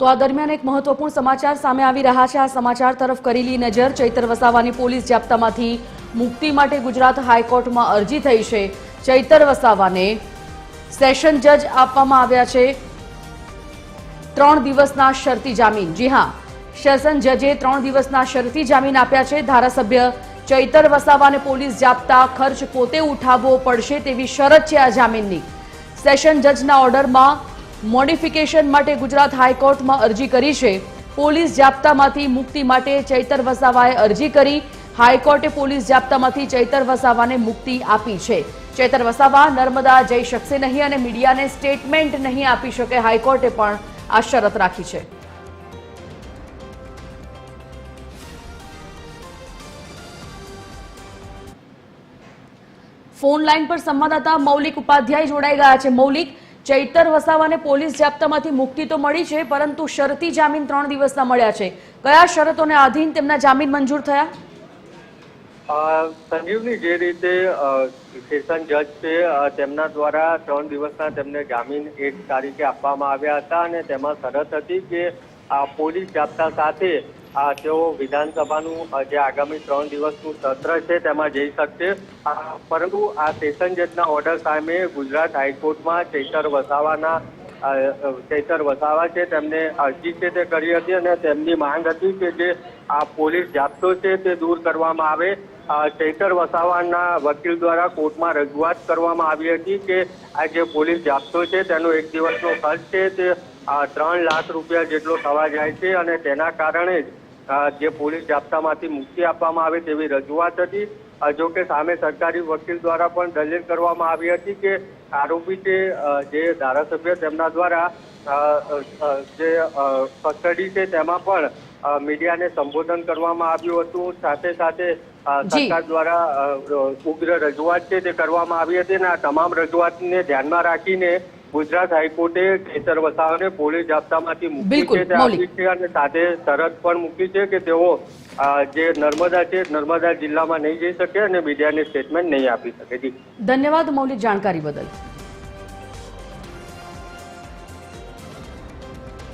તો આ દરમિયાન એક મહત્વપૂર્ણ સમાચાર સામે આવી રહ્યા છે. આ સમાચાર તરફ કરેલી નજર ચૈતર વસાવાની પોલીસ જાપ્તામાંથી મુક્તિ માટે ગુજરાત હાઈકોર્ટમાં અરજી થઈ છે. ચૈતર વસાવાને સેશન જજ આપવામાં આવ્યા છે. ત્રણ દિવસના શરતી જામીન. જી હા, સેશન જજે ત્રણ દિવસના શરતી જામીન આપ્યા છે. ધારાસભ્ય ચૈતર વસાવાને પોલીસ જાપ્તા ખર્ચ પોતે ઉઠાવવો પડશે તેવી શરત છે આ જામીનની. સેશન જજના ઓર્ડરમાં મોડિફિકેશન માટે ગુજરાત હાઈકોર્ટમાં અરજી કરી છે. પોલીસ જાપ્તામાંથી મુક્તિ માટે ચૈતર વસાવાએ અરજી કરી. હાઈકોર્ટે પોલીસ જાપ્તામાંથી ચૈતર વસાવાને મુક્તિ આપી છે. ચૈતર વસાવા, નર્મદા જઈ શકશે નહીં અને મીડિયાને સ્ટેટમેન્ટ નહીં આપી શકે. હાઈકોર્ટે પણ આ શરત રાખી છે. ફોન લાઈન પર સંવાદદાતા મૌલિક ઉપાધ્યાય જોડાઈ ગયા છે. મૌલિક ચૈતર વસાવાને પોલીસ જાપ્તામાંથી મુક્તિ તો મળી છે, પરંતુ શરતી જામીન ત્રણ દિવસના મળ્યા છે. કયા શરતોને આધીન તેમના જામીન મંજૂર થયા? સંજીવની જે રીતે સેશન જજ છે તેમના દ્વારા ત્રણ દિવસના તેમને જામીન એક તારીખે આપવામાં આવ્યા હતા અને તેમાં શરત હતી કે પોલીસ જાપ્તા સાથે આ તેઓ વિધાનસભાનું જે આગામી ત્રણ દિવસનું સત્ર છે, તેમાં જઈ શકશે. પરંતુ આ સેશન જજના ઓર્ડર સામે ગુજરાત હાઈકોર્ટમાં ચૈતર વસાવાના ચૈતર વસાવા છે, તેમને અરજી છે તે કરી હતી અને તેમની માંગ હતી કે જે આ પોલીસ જાપ્તો છે તે દૂર કરવામાં આવે. ચૈતર વસાવાના વકીલ દ્વારા કોર્ટમાં રજૂઆત કરવામાં આવી હતી કે આ જે પોલીસ જાપ્તો છે તેનો એક દિવસનો ખર્ચ છે તે ત્રણ લાખ રૂપિયા જેટલો થવા જાય છે અને તેના કારણે જ જે પોલીસ જાપ્તામાંથી મુક્તિ આપવામાં આવે તેવી રજૂઆત હતી. જોકે જો કે સામે સરકારી વકીલ દ્વારા પણ દલીલ કરવામાં આવી હતી કે આરોપી છે જે ધારાસભ્ય તેમના દ્વારા જે કસ્ટડી છે તેમાં પણ મીડિયાને સંબોધન કરવામાં આવ્યું હતું. સાથે સાથે સરકાર દ્વારા ઉગ્ર રજૂઆત છે તે કરવામાં આવી હતી અને આ તમામ રજૂઆતને ધ્યાનમાં રાખીને ગુજરાત હાઈકોર્ટે કેસર વસાવાને પોલીસ જાપ્તામાંથી મૂકી છે. આપી છે અને સાથે શરત પણ મૂકી છે કે તેઓ જે નર્મદા છે નર્મદા જિલ્લામાં નહીં જઈ શકે અને મીડિયાને સ્ટેટમેન્ટ નહીં આપી શકે. જી. ધન્યવાદ મૌલિક જાણકારી બદલ.